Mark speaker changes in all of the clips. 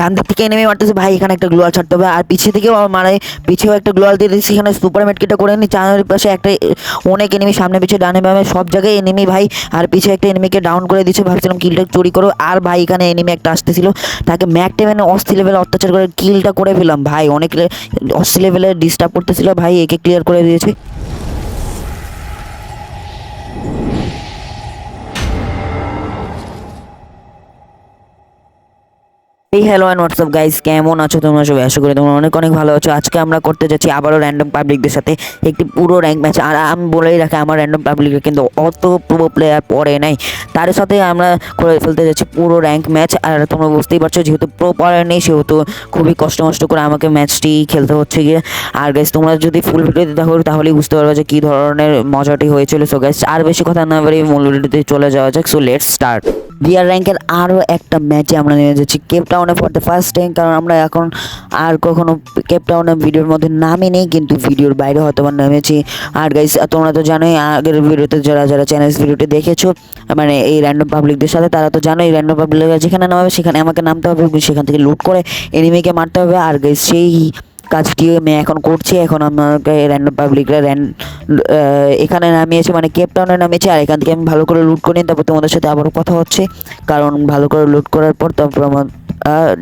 Speaker 1: ডান দিক থেকে এনিমি মারতেছে। ভাই, এখানে একটা গ্লোয়াল ছাড়তে হবে। আর পিছিয়ে থেকেও মানে পিছিয়েও একটা গ্লোয়াল দিয়ে দিচ্ছি এখানে সুপার মেটকিটা করে নি। চার পাশে একটা অনেক এনেমি সামনে পিছিয়ে ডানে বামে সব জায়গায় এনিমি ভাই। আর পিছিয়ে একটা এনিমিকে ডাউন করে দিচ্ছে ভাবছিলাম কিলটা চুরি করো। আর ভাই, এখানে এনিমি একটা আসতেছিল। তাকে ম্যাক টেভেনে অস্থি লেভেলে অত্যাচার করে কিলটা করে ফেলাম ভাই, অনেক অস্থি লেভেলে ডিস্টার্ব করতেছিল। ভাই, একে ক্লিয়ার করে দিয়েছে। এই হ্যালো অ্যান্ড হোয়াটসঅ্যাপ গাইস কেমন আছো তোমরা সবাই? আশা করি তোমরা অনেক অনেক ভালো আছো। আজকে আমরা করতে যাচ্ছি আবারও র্যান্ডম পাবলিকদের সাথে একটি পুরো র্যাঙ্ক ম্যাচ আর আমি বলেই রাখি, আমার র্যান্ডম পাবলিকের কিন্তু অত প্রো প্লেয়ার পড়ে নাই। তার সাথে আমরা করে ফেলতে যাচ্ছি পুরো র্যাঙ্ক ম্যাচ আর তোমরা বুঝতেই পারছ, যেহেতু প্রো প্লেয়ার নেই, সেহেতু খুবই কষ্ট মষ্ট করে আমাকে ম্যাচটি খেলতে হচ্ছে গিয়ে। আর গাইস তোমরা যদি ফুল ভিডিও দেখো, তাহলেই বুঝতে পারবে যে কী ধরনের মজাটি হয়েছিল। সো গাইস আর বেশি কথা না বলে মূল ভিডিওতে চলে যাওয়া যাক। সো লেটস স্টার্ট বিয়ার র্যাঙ্কের আরও একটা ম্যাচে আমরা নেমে যাচ্ছি। কেপ টাউনে দ্য ফার্স্ট টাইম কারণ আমরা এখন আর কখনো কেপ টাউনে ভিডিওর মধ্যে নামি নেই, কিন্তু ভিডিওর বাইরে হয়তো বা নেমেছি। আর গাইস তোমরা তো জানোই, আগের ভিডিওতে যারা যারা চ্যানেল ভিডিওটি দেখেছ মানে এই র্যান্ডম পাবলিকদের সাথে, তারা তো জানোই র্যান্ডম পাবলিক যেখানে নামাবে, সেখানে আমাকে নামতে হবে, সেখান থেকে লুট করে এনিমিকে মারতে হবে। আর গাইস সেই কাজটি আমি এখন করছি? এখন আমাকে র্যান্ডম পাবলিকরা র্যান্ড এখানে নামিয়েছে মানে কেপ টাউনে নামিয়েছে, আর এখান থেকে আমি ভালো করে লুট করি তারপর তোমাদের সাথে আবারও কথা হচ্ছে। কারণ ভালো করে লুট করার পর তারপর আমার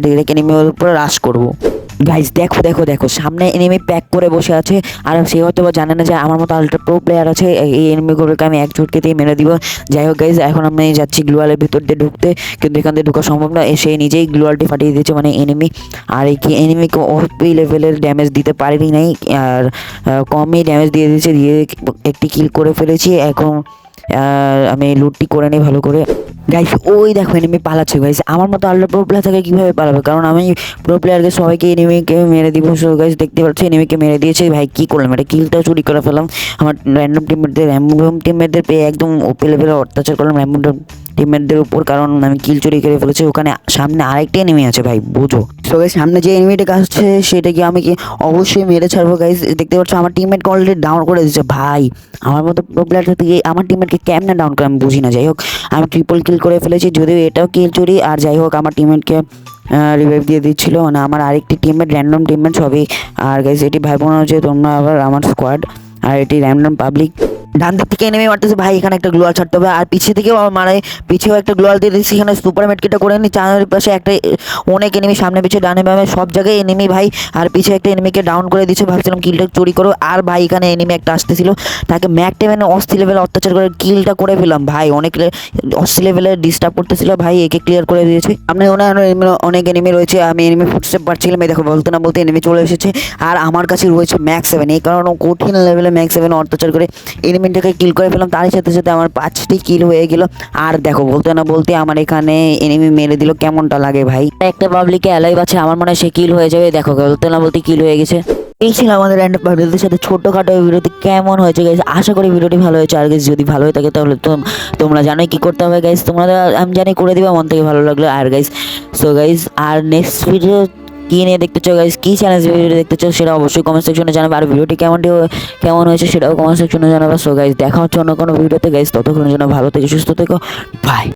Speaker 1: ডিরেক্ট এনিমির উপরে রাশ করব। গাইজ দেখো দেখো দেখো, সামনে এনিমি প্যাক করে বসে আছে। আর সে হয়তো বা জানে না যে আমার মতো আলট্রা প্রো প্লেয়ার আছে, এই এনিমিগুলোকে আমি এক ঝুটকেতেই মেরে দিব। যাই হোক গাইজ এখন আমি যাচ্ছি গ্লোয়ালের ভিতর দিয়ে ঢুকতে, কিন্তু এখান দিয়ে ঢুকা সম্ভব না। সে নিজেই গ্লোয়ালটি ফাটিয়ে দিয়েছে মানে এনিমি আর এই কি এনিমিকে ওপি লেভেলের ড্যামেজ দিতে পারিনি নাই আর কমই ড্যামেজ দিয়ে দিয়েছে, দিয়ে একটি কিল করে ফেলেছি। এখন আমি লুটটি করে নিই ভালো করে। গাইস ওই দেখো এনিমি পালাচ্ছে গাইস আমার মতো আল্লাহ প্রো প্লেয়ার থাকে কীভাবে পালাবে? কারণ আমি প্রো প্লেয়ারকে সবাইকে এনিমিকে মেরে দিব। সো গাইস দেখতে পাচ্ছি এনিমিকে মেরে দিয়েছে। ভাই, কী করলাম? এটা কিলটা চুরি করে ফেলাম আমার র্যান্ডম টিমমেটদের র্যান্ডম টিমমেটদের পেয়ে একদম ওপি লেভেলে অত্যাচার করলাম র্যান্ডম টিমমেটদের উপর, কারণ আমি কিল চুরি করে ফেলেছি। ওখানে সামনে আরেকটি এনিমি আছে ভাই, বুঝো। সো গাইস সামনে যে এনিমিটা আসছে, সেটাকে আমি কি অবশ্যই মেরে ছাড়বো গাইস দেখতে পাচ্ছ, আমার টিমমেটকে অলরেডি ডাউন করে দিচ্ছে ভাই, আমার মতো প্লেয়ার থেকে আমার টিমমেটকে কেমনে ডাউন করে, আমি বুঝি না। যাই হোক, আমি ট্রিপল কিল করে ফেলেছি, যদিও এটাও কিল চুরি। আর যাই হোক, আমার টিমমেটকে রিভাইভ দিয়ে দিচ্ছিল। মানে আমার আরেকটি টিমমেট র্যান্ডম টিমমেট সবই। আর গাইস এটি ভাই বোন হচ্ছে তোমরা আবার আমার স্কোয়াড আর এটি র্যান্ডম পাবলিক ডান দিক থেকে এনিমি মারতেছে। ভাই, এখানে একটা গ্লোয়াল ছাড়তে হবে। আর পিছিয়ে থেকেও মানে পিছিয়েও একটা গ্লোয়াল দিয়ে দিচ্ছি এখানে সুপার মেটকিটা করে নি। চার পাশে একটা অনেক এনিমি সামনে পিছিয়ে ডানে, বামে, সব জায়গায় এনিমি ভাই। আর পিছিয়ে একটা এনিমিকে ডাউন করে দিচ্ছে ভাবছিলাম কিলটা চুরি করো। আর ভাই, এখানে এনিমি একটা আসতেছিল। তাকে ম্যাক টেভেনে অস্থি লেভেলে অত্যাচার করে কিলটা করে ফেলাম ভাই, অনেক অস্থি লেভেলে ডিস্টার্ব করতেছিল। ভাই, একে ক্লিয়ার করে দিয়েছে। সামনে অনেক অনেক এনিমি রয়েছে। আমি এনিমি ফুটস্টেপ পারছিলাম এই দেখো, বলতে না বলতে এনিমি চলে এসেছে। আর আমার কাছে রয়েছে ম্যাক্স সেভেন এই কারণে কঠিন লেভেলে ম্যাক্স সেভেন অত্যাচার করে এনিমিটাকে কিল করে ফেলাম তার সাথে সাথে আমার পাঁচটি কিল হয়ে গেল। আর দেখো বলতে না বলতে আমার এখানে এনিমি মেরে দিল কেমনটা লাগে ভাই? একটা পাবলিকে অ্যালাইভ আছে আমার মনে হয় সে কিল হয়ে যাবে। দেখো বলতে না বলতে কিল হয়ে গেছে। এই ছিল আমাদের র্যান্ডম পাবলিকদের সাথে ছোট্টখাটো এই ভিডিওটি কেমন হয়েছে গাইস আশা করি ভিডিওটি ভালো হয়েছে। আর গাইস যদি ভালো হয়ে থাকে তাহলে তো তোমরা জানোই কি করতে হবে গাইস তোমরা আমি জানি করে দিবা মন থেকে ভালো লাগল। আর গাইস সো গাইস আর নেক্সট ভিডিও কি নিয়ে দেখতে চাও গাইস কী চ্যানেল ভিডিও দেখতে চাও সেটা অবশ্যই কমেন্ট সেকশনে জানাবে। আর ভিডিওটি কেমনটি কেমন হয়েছে সেটাও কমেন্ট সেকশনে জানাবে। সো গাইস দেখা হচ্ছে অন্য কোনো ভিডিওতে গাইস ততক্ষণের জন্য ভালো থেকে, সুস্থ থেকো। বাই